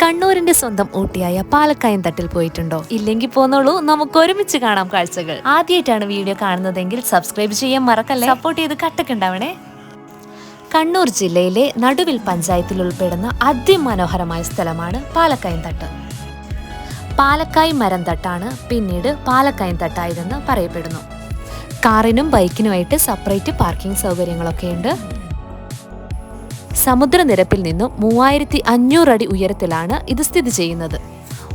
കണ്ണൂരിന്റെ സ്വന്തം ഊട്ടിയായ പാലക്കായൻ തട്ടിൽ പോയിട്ടുണ്ടോ? ഇല്ലെങ്കിൽ പോന്നോളൂ. നമുക്ക് ഒരുമിച്ച് കാണാം കാഴ്ചകൾ. ആദ്യമായിട്ടാണ് വീഡിയോ കാണുന്നതെങ്കിൽ സബ്സ്ക്രൈബ് ചെയ്യാൻ മറക്കല്ലേ? സപ്പോർട്ട് ചെയ്ത് കട്ടക്കുണ്ടാവണേ കണ്ണൂർ ജില്ലയിലെ നടുവിൽ പഞ്ചായത്തിൽ ഉൾപ്പെടുന്ന അതിമനോഹരമായ സ്ഥലമാണ് പാലക്കയൻ തട്ട്. പാലക്കായ് മരം തട്ടാണ് പിന്നീട് പാലക്കയൻ തട്ടായതെന്ന് പറയപ്പെടുന്നു. കാറിനും ബൈക്കിനുമായിട്ട് സെപ്പറേറ്റ് പാർക്കിംഗ് സൗകര്യങ്ങളൊക്കെ ഉണ്ട് സമുദ്രനിരപ്പിൽ നിന്നും മൂവായിരത്തി അഞ്ഞൂറ് അടി ഉയരത്തിലാണ് ഇത് സ്ഥിതി ചെയ്യുന്നത്.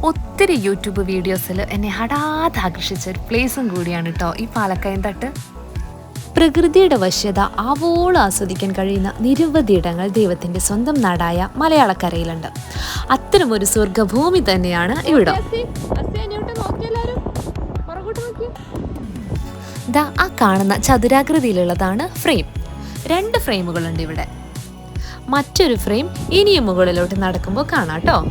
ഒത്തിരി യൂട്യൂബ് വീഡിയോസിൽ എന്നെ ഹടാതെ ആകർഷിച്ച ഒരു പ്ലേസും കൂടിയാണ് കേട്ടോ ഈ പാലക്കയം തട്ട്. പ്രകൃതിയുടെ വശ്യത ആവോളം ആസ്വദിക്കാൻ കഴിയുന്ന നിരവധി ഇടങ്ങൾ ദൈവത്തിന്റെ സ്വന്തം നാടായ മലയാളക്കരയിലുണ്ട്. അത്തരമൊരു സ്വർഗഭൂമി തന്നെയാണ് ഇവിടെ. ദാ ആ കാണുന്ന ചതുരാകൃതിയിലുള്ളതാണ് ഫ്രെയിം. രണ്ട് ഫ്രെയിമുകളുണ്ട് ഇവിടെ. മറ്റൊരു ഫ്രെയിം ഇനിയും മുകളിലോട്ട് നടക്കുമ്പോൾ കാണാം കേട്ടോ.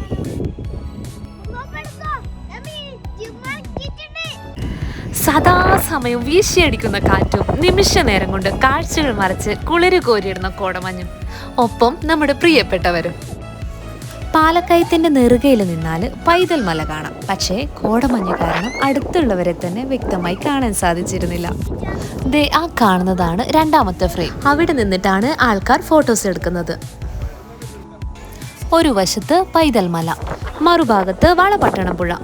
സദാസമയം വീശിയടിക്കുന്ന കാറ്റും നിമിഷ നേരം കൊണ്ട് കാഴ്ചകൾ മറച്ച് കുളിര് കോരിയിടുന്ന കോടമഞ്ഞും. ഒപ്പം നമ്മുടെ പ്രിയപ്പെട്ടവരും. പാലക്കയത്തിന്റെ നെറുകയിൽ നിന്നാൽ പൈതൽ മല കാണാം. പക്ഷേ കോടമഞ്ഞ് കാരണം അടുത്തുള്ളവരെ തന്നെ വ്യക്തമായി കാണാൻ സാധിച്ചിരുന്നില്ല. ദേ ആ കാണുന്നതാണ് രണ്ടാമത്തെ ഫ്രെയിം. അവിടെ നിന്നിട്ടാണ് ആൾക്കാർ ഫോട്ടോസ് എടുക്കുന്നത്. ഒരു വശത്ത് പൈതൽ മല മറുഭാഗത്ത് വളപട്ടണം പുഴ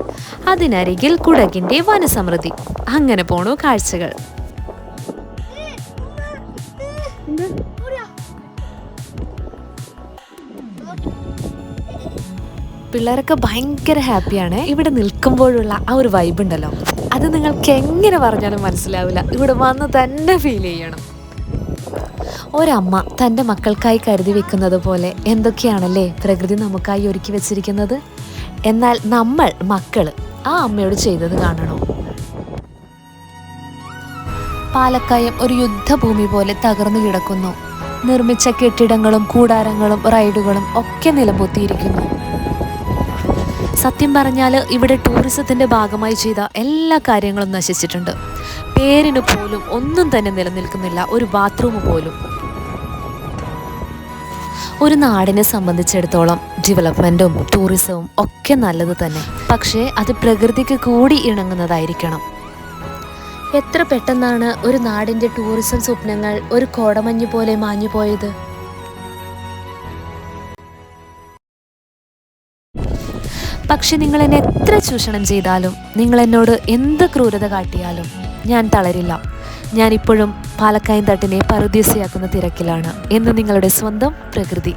അതിനരികിൽ കുടകിന്റെ വനസമൃദ്ധി. അങ്ങനെ പോണു കാഴ്ചകൾ. പിള്ളേരൊക്കെ ഭയങ്കര ഹാപ്പിയാണ്. ഇവിടെ നിൽക്കുമ്പോഴുള്ള ആ ഒരു വൈബ് ഉണ്ടല്ലോ. അത് നിങ്ങൾക്ക് എങ്ങനെ പറഞ്ഞാലും മനസ്സിലാവില്ല. ഇവിടെ വന്ന് തന്നെ ഫീൽ ചെയ്യണം. ഒരമ്മ തന്റെ മക്കൾക്കായി കരുതി വെക്കുന്നത് പോലെ എന്തൊക്കെയാണല്ലേ പ്രകൃതി നമുക്കായി ഒരുക്കി വെച്ചിരിക്കുന്നത്? എന്നാൽ നമ്മൾ മക്കൾ ആ അമ്മയോട് ചെയ്തത് കാണണോ? പാലക്കയം ഒരു യുദ്ധഭൂമി പോലെ തകർന്നു കിടക്കുന്നു. നിർമ്മിച്ച കെട്ടിടങ്ങളും കൂടാരങ്ങളും റൈഡുകളും ഒക്കെ നിലപൊത്തിയിരിക്കുന്നു. സത്യം പറഞ്ഞാൽ ഇവിടെ ടൂറിസത്തിന്റെ ഭാഗമായി ചെയ്ത എല്ലാ കാര്യങ്ങളും നശിച്ചിട്ടുണ്ട്. പേരിന് പോലും ഒന്നും തന്നെ നിലനിൽക്കുന്നില്ല. ഒരു ബാത്റൂം പോലും. ഒരു നാടിനെ സംബന്ധിച്ചിടത്തോളം ഡെവലപ്മെന്റും ടൂറിസവും ഒക്കെ നല്ലത് തന്നെ. പക്ഷേ അത് പ്രകൃതിക്ക് കൂടി ഇണങ്ങുന്നതായിരിക്കണം. എത്ര പെട്ടെന്നാണ് ഒരു നാടിന്റെ ടൂറിസം സ്വപ്നങ്ങൾ ഒരു കോടമഞ്ഞ് പോലെ മാഞ്ഞു പോയത് പക്ഷെ നിങ്ങൾ എന്നെ എത്ര ചൂഷണം ചെയ്താലും നിങ്ങൾ എന്നോട് എന്ത് ക്രൂരത കാട്ടിയാലും ഞാൻ തളരില്ല. ഞാനിപ്പോഴും പാലക്കായൻ തട്ടിനെ പറുദീസയാക്കുന്ന തിരക്കിലാണ് എന്ന് നിങ്ങളുടെ സ്വന്തം പ്രകൃതി.